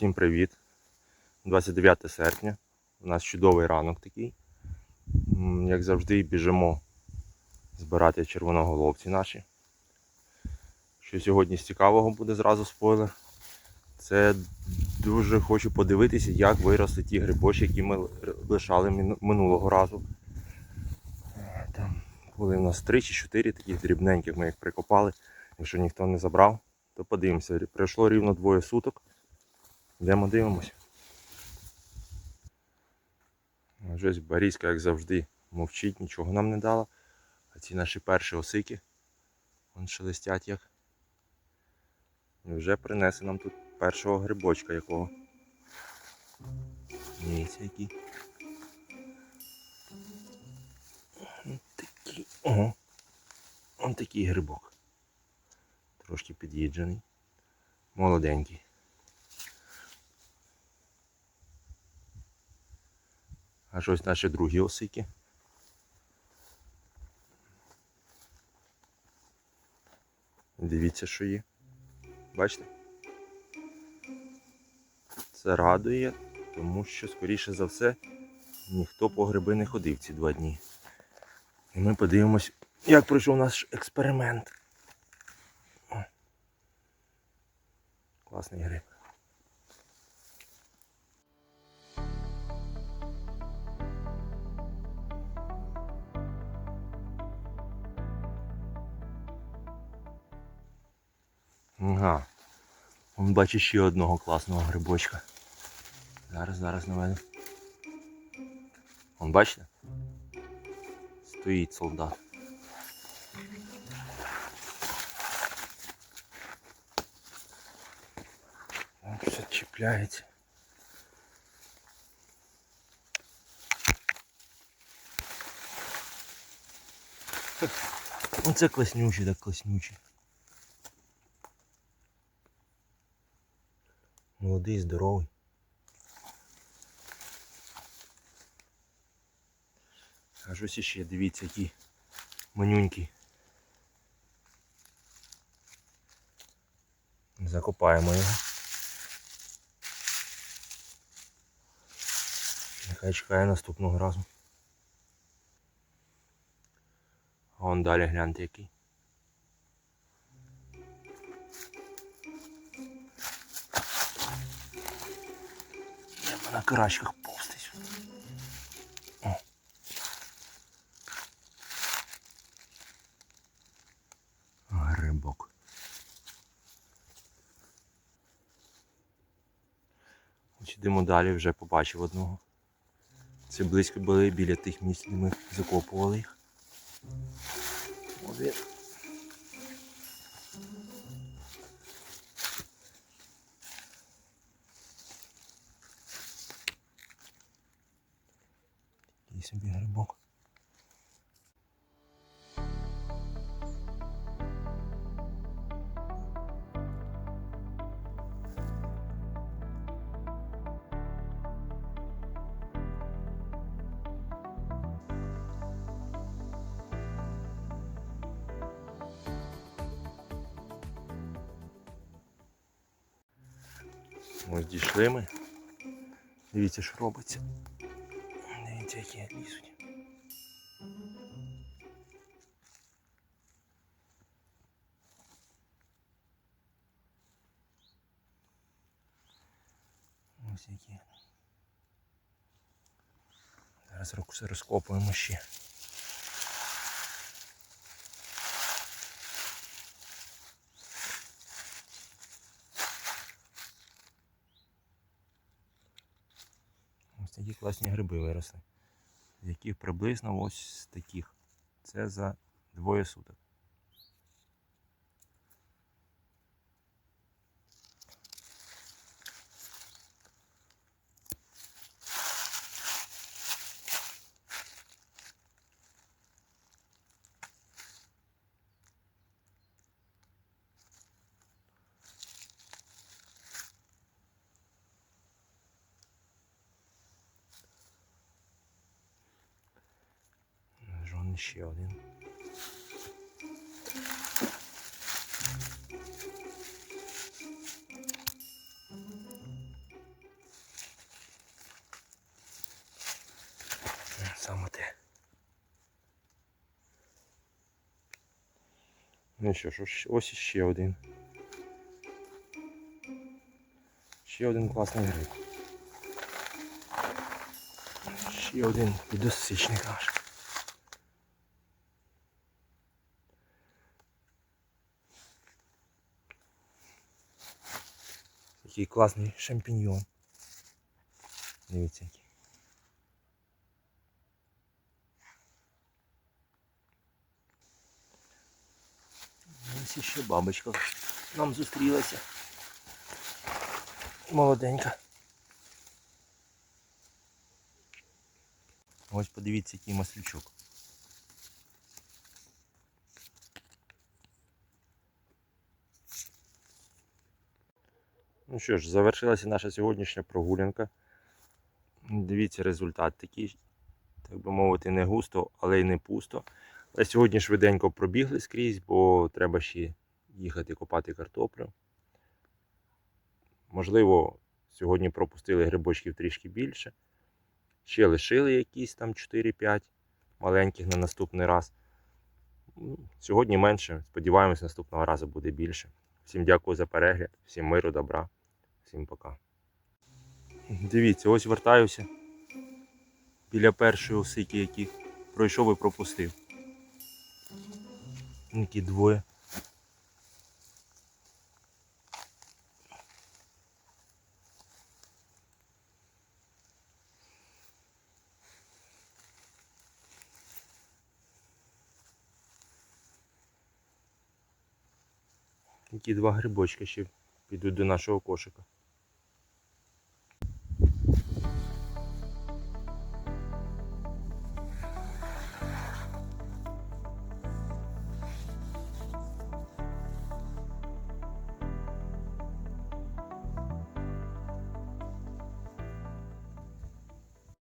Всім привіт! 29 серпня. У нас чудовий ранок такий. Як завжди, біжимо збирати червоноголовці наші. Що сьогодні з цікавого буде зразу спойлер. Це дуже хочу подивитися, як виросли ті грибочки, які ми лишали минулого разу. Там були у нас 3 чи 4 таких дрібненьких, ми їх прикопали. Якщо ніхто не забрав, то подивимося. Пройшло рівно двоє суток. Йдемо дивимось. Ось Барізька, як завжди, мовчить, нічого нам не дала. А ці наші перші осики. Вон шелестять як. І вже принесе нам тут першого грибочка якого. Дивіться який. Такий. Ого. Ось такий грибок. Трошки під'їджений. Молоденький. Аж ось наші другі осики. Дивіться, що є. Бачите? Це радує, тому що, скоріше за все, ніхто по гриби не ходив ці два дні. І ми подивимось, як пройшов наш експеримент. Класний гриб. Ага. Он бачить ще одного класного грибочка. Зараз, зараз наведу. Он бачите? Стоїть солдат. Все чіпляється. Оце класнючий, так класнючий. Молодий, здоровий. Аж ось іще, дивіться, який манюнький. Закопаємо його. Нехай чекає наступного разу. А вон далі гляньте який. На карачках повстись. О. Грибок. Ось Йдемо далі, вже побачив одного. Це близько були біля тих місць, де ми закопували їх. Один. Собі грибок. Ось дійшли ми. Дивіться, що робиться. Дивіться, які лізуть. Ось які. Зараз роз- розкопуємо ще. Ось такі класні гриби виросли. Яких приблизно ось таких. Це за двоє суток. ще один. Е, саме те. Ну що ж, ось іще один. Ще один класний гриб. Ще один підосичник наш. Який класний шампіньйон. Дивіться який. Ось іще бабочка нам зустрілася. Молоденька. Ось подивіться, який маслючок. Ну що ж, завершилася наша сьогоднішня прогулянка. Дивіться, результат такий, так би мовити, не густо, але й не пусто. Але сьогодні швиденько пробігли скрізь, бо треба ще їхати копати картоплю. Можливо, сьогодні пропустили грибочків трішки більше. Ще лишили якісь там 4-5 маленьких на наступний раз. Сьогодні менше. Сподіваємось, наступного разу буде більше. Всім дякую за перегляд, всім миру, добра, всім пока. Дивіться, ось вертаюся біля першої осики, які пройшов і пропустив. Які двоє. Які два грибочки ще підуть до нашого кошика.